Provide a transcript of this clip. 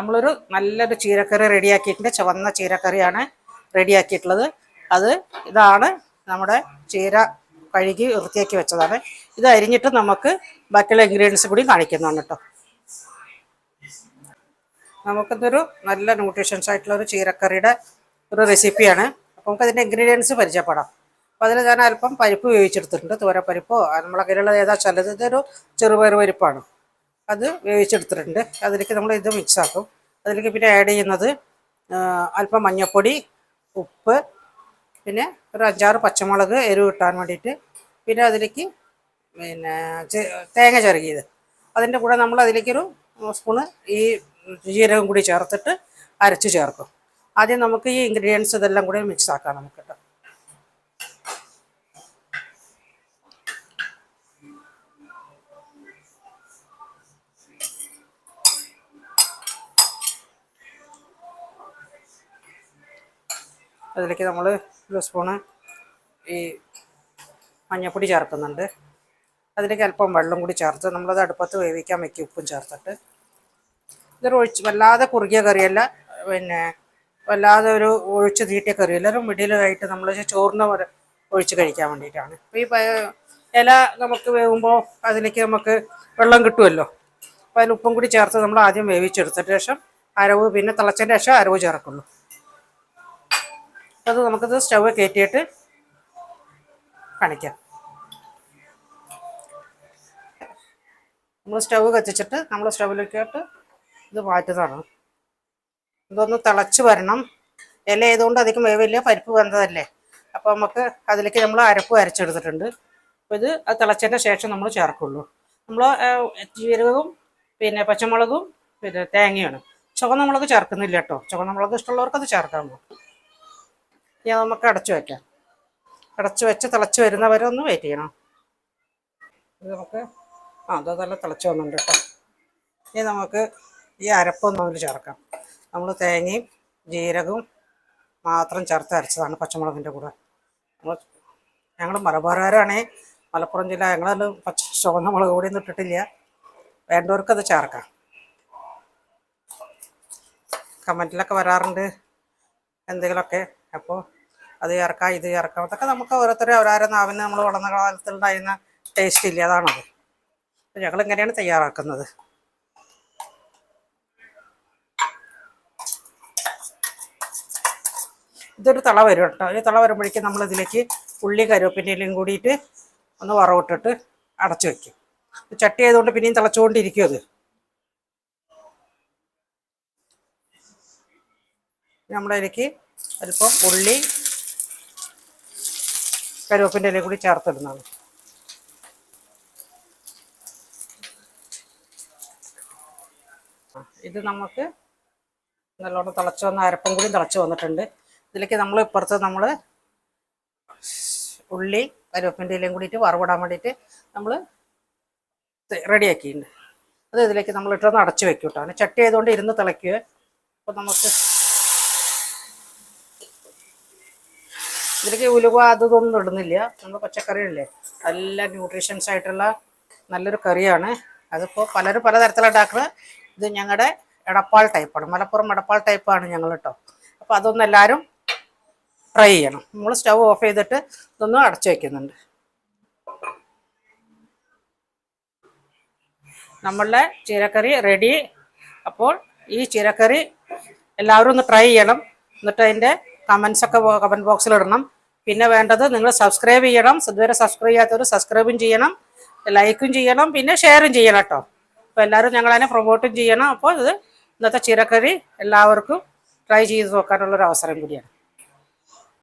നമ്മളൊരു നല്ലൊരു ചീരക്കറി റെഡിയാക്കിയിട്ടുണ്ട്. ചുവന്ന ചീരക്കറിയാണ് റെഡിയാക്കിയിട്ടുള്ളത്. അത് ഇതാണ് നമ്മുടെ ചീര കഴുകി വൃത്തിയാക്കി വെച്ചതാണ്. ഇത് അരിഞ്ഞിട്ട് നമുക്ക് ബാക്കിയുള്ള ഇൻഗ്രീഡിയൻസ് കൂടി കാണിക്കുന്നതാണ് കേട്ടോ. നമുക്കിതൊരു നല്ല ന്യൂട്രീഷൻസ് ആയിട്ടുള്ള ഒരു ചീരക്കറിയുടെ ഒരു റെസിപ്പിയാണ് അപ്പോൾ നമുക്ക് അതിന്റെ ഇൻഗ്രീഡിയൻസ് പരിചയപ്പെടാം. അപ്പോൾ അതിൽ ഞാൻ അല്പം പരിപ്പ് വേവിച്ചെടുത്തിട്ടുണ്ട്. തുവരപ്പരിപ്പോ നമ്മളെ കയ്യിലുള്ളത് ഏതാ ചിലത് ഇതൊരു ചെറുപയർ പരിപ്പാണ്. അത് വേവിച്ചെടുത്തിട്ടുണ്ട്. അതിലേക്ക് നമ്മൾ ഇത് മിക്സ് ആക്കും. അതിലേക്ക് പിന്നെ ആഡ് ചെയ്യുന്നത് അല്പം മഞ്ഞൾപ്പൊടി ഉപ്പ് പിന്നെ ഒരു അഞ്ചാറ് പച്ചമുളക് എരിവ് കിട്ടാൻ വേണ്ടിയിട്ട് പിന്നെ അതിലേക്ക് പിന്നെ തേങ്ങ ചിറകിയത്. അതിന്റെ കൂടെ നമ്മൾ അതിലേക്കൊരു സ്പൂണ് ഈ ജീരകം കൂടി ചേർത്തിട്ട് അരച്ച് ചേർക്കും. ആദ്യം നമുക്ക് ഈ ഇൻഗ്രീഡിയൻസ് ഇതെല്ലാം കൂടി മിക്സ് ആക്കാം നമുക്ക്. അതിലേക്ക് നമ്മൾ ഒരു സ്പൂണ് ഈ മഞ്ഞൾപ്പൊടി ചേർക്കുന്നുണ്ട്. അതിലേക്ക് അല്പം വെള്ളം കൂടി ചേർത്ത് നമ്മളത് അടുപ്പത്ത് വേവിക്കാൻ വെക്കും ഉപ്പും ചേർത്തിട്ട്. ഇതൊരു ഒഴിച്ച് വല്ലാതെ കുറുകിയ കറിയല്ല പിന്നെ വല്ലാതെ ഒരു ഒഴിച്ച് നീട്ടിയ കറിയല്ല. ഒരു മിഡിലായിട്ട് നമ്മൾ ചോറിന് ഒഴിച്ച് കഴിക്കാൻ വേണ്ടിയിട്ടാണ്. അപ്പോൾ ഈ ഇല നമുക്ക് വേവുമ്പോൾ അതിലേക്ക് നമുക്ക് വെള്ളം കിട്ടുമല്ലോ അപ്പോൾ അതിൽ ഉപ്പും കൂടി ചേർത്ത് നമ്മൾ ആദ്യം വേവിച്ചെടുത്തിട്ട് ശേഷം അരവ് പിന്നെ തിളച്ചതിന്റെ ശേഷം അരവ് ചേർക്കുള്ളൂ. അത് നമുക്കത് സ്റ്റവ് കയറ്റിയിട്ട് കാണിക്കാം. നമ്മൾ സ്റ്റവ് കത്തിച്ചിട്ട് നമ്മൾ സ്റ്റവിലേക്കോട്ട് ഇത് മാറ്റുന്നതാണ്. ഇതൊന്ന് തിളച്ച് വരണം. ഇല ആയതുകൊണ്ട് അധികം വേവില്ല പരിപ്പ് വന്നതല്ലേ. അപ്പോൾ നമുക്ക് അതിലേക്ക് നമ്മൾ അരപ്പ് അരച്ചെടുത്തിട്ടുണ്ട്. അപ്പോൾ ഇത് അത് തിളച്ചതിന് ശേഷം നമ്മൾ ചേർക്കുള്ളൂ. നമ്മൾ ജീരകവും പിന്നെ പച്ചമുളകും പിന്നെ തേങ്ങയാണ്. ചുവന്ന മുളക് ചേർക്കുന്നില്ല കേട്ടോ. ചുവന്ന മുളക് ഇഷ്ടമുള്ളവർക്ക് അത് ചേർക്കാൻ പോകും ഇനി നമുക്ക് അടച്ചു വയ്ക്കാം അടച്ചു വെച്ച് തിളച്ച് വരുന്നവരെ ഒന്ന് വെയിറ്റ് ചെയ്യണം. ഇത് നമുക്ക് ആ അത് നല്ല തിളച്ച് വന്നിട്ടുണ്ട് കേട്ടോ. ഇനി നമുക്ക് ഈ അരപ്പൊന്നും അതിൽ ചേർക്കാം. നമ്മൾ തേങ്ങയും ജീരകവും മാത്രം ചേർത്ത് അരച്ചതാണ് പച്ചമുളകിന്റെ കൂടെ. നമ്മൾ ഞങ്ങൾ മലബാറുകാരാണേ. മലപ്പുറം ജില്ല ഞങ്ങളത് പച്ച ചുവന്ന മുളക് കൂടിയൊന്നും ഇട്ടിട്ടില്ല. വേണ്ടവർക്ക് അത് ചേർക്കാം. കമന്റിലൊക്കെ വരാറുണ്ട്. എന്തെങ്കിലുമൊക്കെ. അപ്പോൾ അത് ചേർക്കാം ഇത് ചേർക്കാം. അതൊക്കെ നമുക്ക് ഓരോരുത്തരും അവരാരെ നാവിന് നമ്മൾ വളർന്ന കാലത്തുണ്ടായിരുന്ന ടേസ്റ്റ് ഇല്ല അതാണത്. ഞങ്ങൾ ഇങ്ങനെയാണ് തയ്യാറാക്കുന്നത്. ഇതൊരു തള വരും കേട്ടോ. ഈ തള വരുമ്പോഴേക്കും നമ്മളിതിലേക്ക് ഉള്ളി കരുവപ്പിന്റെയിലും കൂടിയിട്ട് ഒന്ന് വറവിട്ടിട്ട് അടച്ചു വയ്ക്കും ചട്ടി ആയതുകൊണ്ട് പിന്നെയും തിളച്ചുകൊണ്ടിരിക്കും അത്. നമ്മുടെ അതിലേക്ക് അല്പം ഉള്ളി കരുവേപ്പിന്റെ ഇലയും കൂടി ചേർത്തിടുന്നതാണ്. ഇത് നമുക്ക് നല്ലോണം തിളച്ച് വന്ന അരപ്പും കൂടി തിളച്ച് വന്നിട്ടുണ്ട്. ഇതിലേക്ക് നമ്മൾ ഇപ്പുറത്ത് നമ്മൾ ഉള്ളി കരുവേപ്പിന്റെ ഇലയും കൂടിയിട്ട് വറവിടാൻ വേണ്ടിയിട്ട് നമ്മൾ റെഡിയാക്കിയിട്ടുണ്ട്. അത് ഇതിലേക്ക് നമ്മൾ ഇട്ടൊന്ന് അടച്ച് വെക്കും കേട്ടോ. അതിന് ചട്ടി ആയതുകൊണ്ട് ഇരുന്ന് തിളയ്ക്കുക. അപ്പോൾ നമുക്ക് ഇതിലേക്ക് ഉലുവ അതൊന്നും ഇടുന്നില്ല. നമ്മൾ പച്ചക്കറി അല്ലേ നല്ല ന്യൂട്രീഷ്യൻസ് ആയിട്ടുള്ള നല്ലൊരു കറിയാണ്. അതിപ്പോൾ പലരും പലതരത്തിലുണ്ടാക്കുന്നത് ഇത് ഞങ്ങളുടെ എടപ്പാൾ ടൈപ്പാണ് മലപ്പുറം എടപ്പാൾ ടൈപ്പാണ് ഞങ്ങൾ കേട്ടോ അപ്പോൾ അതൊന്നും എല്ലാവരും ട്രൈ ചെയ്യണം. നമ്മൾ സ്റ്റവ് ഓഫ് ചെയ്തിട്ട് ഇതൊന്ന് അടച്ചു വയ്ക്കുന്നുണ്ട് നമ്മളുടെ ചീരക്കറി റെഡി അപ്പോൾ ഈ ചീരക്കറി എല്ലാവരും ഒന്ന് ട്രൈ ചെയ്യണം. എന്നിട്ട് അതിന്റെ കമൻസ് ഒക്കെ കമന്റ് ബോക്സിൽ ഇടണം. പിന്നെ വേണ്ടത് നിങ്ങൾ സബ്സ്ക്രൈബ് ചെയ്യണം. ഇതുവരെ സബ്സ്ക്രൈബ് ചെയ്യാത്തവർ സബ്സ്ക്രൈബും ചെയ്യണം. ലൈക്കും ചെയ്യണം. പിന്നെ ഷെയറും ചെയ്യണം കേട്ടോ അപ്പോൾ എല്ലാവരും ഞങ്ങളതിനെ പ്രൊമോട്ടും ചെയ്യണം. അപ്പോൾ ഇത് ഇന്നത്തെ ചീരക്കറി എല്ലാവർക്കും ട്രൈ ചെയ്ത് നോക്കാനുള്ളൊരു അവസരം കൂടിയാണ്.